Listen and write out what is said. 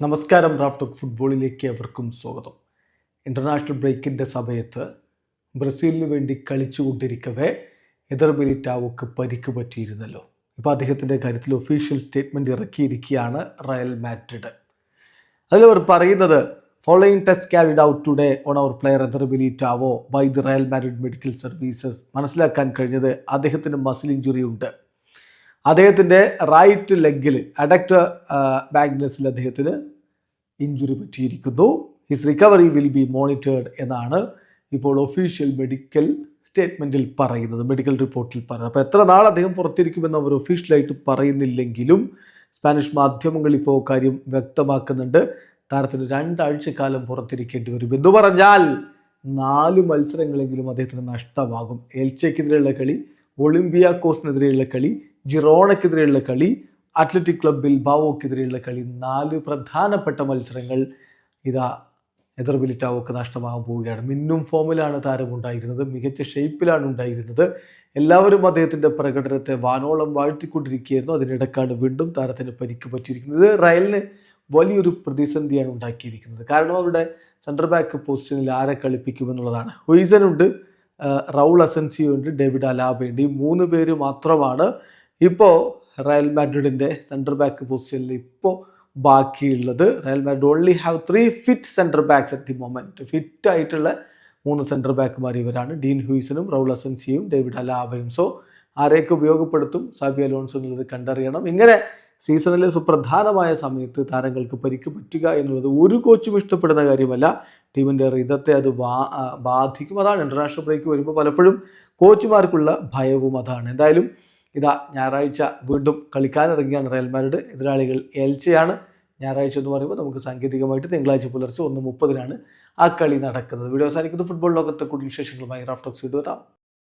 നമസ്കാരം ഓഫ് ഫുട്ബോളിലേക്ക് അവർക്കും സ്വാഗതം. ഇന്റർനാഷണൽ ബ്രേക്കിന്റെ സമയത്ത് ബ്രസീലിന് വേണ്ടി കളിച്ചുകൊണ്ടിരിക്കവേ എതിർ മിലിറ്റാവോക്ക് പരിക്ക് പറ്റിയിരുന്നല്ലോ. ഇപ്പോൾ അദ്ദേഹത്തിന്റെ കാര്യത്തിൽ ഒഫീഷ്യൽ സ്റ്റേറ്റ്മെന്റ് ഇറക്കിയിരിക്കുകയാണ് റയൽ മാഡ്രിഡ്. അതിലവർ പറയുന്നത് following test carried out today on our player Eder Militao by the Real Madrid medical services മനസ്സിലാക്കാൻ കഴിഞ്ഞത് അദ്ദേഹത്തിന് മസിൽ ഇഞ്ചുറി ഉണ്ട്. അദ്ദേഹത്തിന്റെ റൈറ്റ് ലെഗിൽ അഡക്ട് ബാഗ്നസിൽ അദ്ദേഹത്തിന് injury പറ്റിയിരിക്കുന്നു. His recovery will be monitored എന്നാണ് ഇപ്പോൾ ഒഫീഷ്യൽ മെഡിക്കൽ സ്റ്റേറ്റ്മെന്റിൽ പറയുന്നത് മെഡിക്കൽ റിപ്പോർട്ടിൽ പറയുന്നത്. അപ്പോൾ എത്ര നാൾ അദ്ദേഹം പുറത്തിരിക്കുമെന്ന് അവർ ഒഫീഷ്യലായിട്ട് പറയുന്നില്ലെങ്കിലും സ്പാനിഷ് മാധ്യമങ്ങൾ ഇപ്പോൾ കാര്യം വ്യക്തമാക്കുന്നുണ്ട്. താരത്തിന് രണ്ടാഴ്ചക്കാലം പുറത്തിരിക്കേണ്ടി വരും. എന്ന് പറഞ്ഞാൽ നാല് മത്സരങ്ങളെങ്കിലും അദ്ദേഹത്തിന് നഷ്ടമാകും. എൽച്ചയ്ക്കെതിരെയുള്ള കളി ഒളിമ്പിയാക്കോസിനെതിരെയുള്ള കളി ജിറോണയ്ക്കെതിരെയുള്ള കളി അത്ലറ്റിക് ക്ലബ് ബിൽബാവോക്കെതിരെയുള്ള കളി നാല് പ്രധാനപ്പെട്ട മത്സരങ്ങൾ ഇതാ എതിർ ബിലിറ്റാവോക്ക് നഷ്ടമാകാൻ പോവുകയാണ്. മിന്നും ഫോമിലാണ് താരം ഉണ്ടായിരുന്നത് മികച്ച ഷേപ്പിലാണ് ഉണ്ടായിരുന്നത്. എല്ലാവരും അദ്ദേഹത്തിന്റെ പ്രകടനത്തെ വാനോളം വാഴ്ത്തിക്കൊണ്ടിരിക്കുകയായിരുന്നു. അതിനിടക്കാണ് വീണ്ടും താരത്തിന് പരിക്ക് പറ്റിയിരിക്കുന്നത്. റയലിന് വലിയൊരു പ്രതിസന്ധിയാണ് ഉണ്ടാക്കിയിരിക്കുന്നത്. കാരണം അവരുടെ സെന്റർ ബാക്ക് പൊസിഷനിൽ ആരെ കളിപ്പിക്കുമെന്നുള്ളതാണ്. ഹൊയ്സൻ ഉണ്ട് റൗൾ അസൻസിയോ ഉണ്ട് ഡേവിഡ് അലാബയുണ്ട്. ഈ മൂന്ന് പേര് മാത്രമാണ് ഇപ്പോൾ റയൽ മാഡ്രിഡിന്റെ സെന്റർ ബാക്ക് പൊസിഷനിൽ ഇപ്പോൾ ബാക്കിയുള്ളത് Real Madrid only have three fit centre backs at the moment fit ആയിട്ടുള്ള മൂന്ന് സെന്റർ ബാക്കുമാർ ഇവരാണ്. ഡീൻ ഹ്യൂസനും റൗൾ അസൻസിയും ഡേവിഡ് അലാബയും സോ ആരെയൊക്കെ ഉപയോഗപ്പെടുത്തും? സാബി അലോൺസ് എന്നുള്ളത് കണ്ടറിയണം. ഇങ്ങനെ സീസണിലെ സുപ്രധാനമായ സമയത്ത് താരങ്ങൾക്ക് പരിക്ക് പറ്റുക എന്നുള്ളത് ഒരു കോച്ചും ഇഷ്ടപ്പെടുന്ന കാര്യമല്ല. ടീമിന്റെ റിതത്തെ അത് ബാധിക്കും. അതാണ് ഇന്റർനാഷണൽ ബ്രേക്ക് വരുമ്പോൾ പലപ്പോഴും കോച്ചുമാർക്കുള്ള ഭയവും അതാണ്. എന്തായാലും ഇതാ ഞായറാഴ്ച വീണ്ടും കളിക്കാനിറങ്ങിയാണ് റയൽ മാഡ്രിഡ്. എതിരാളികൾ എൽച്ചയാണ് ഞായറാഴ്ച എന്ന് പറയുമ്പോൾ നമുക്ക് സാങ്കേതികമായിട്ട് തിങ്കളാഴ്ച പുലർച്ചെ ഒന്ന് മുപ്പതിനാണ് ആ കളി നടക്കുന്നത്. വീഡിയോ അവസാനിക്കുന്നത് ഫുട്ബോൾ ലോകത്തെ കൂടുതൽ വിശേഷങ്ങളുമായി റാഫ്റ്റോക്സ് വീഡിയോ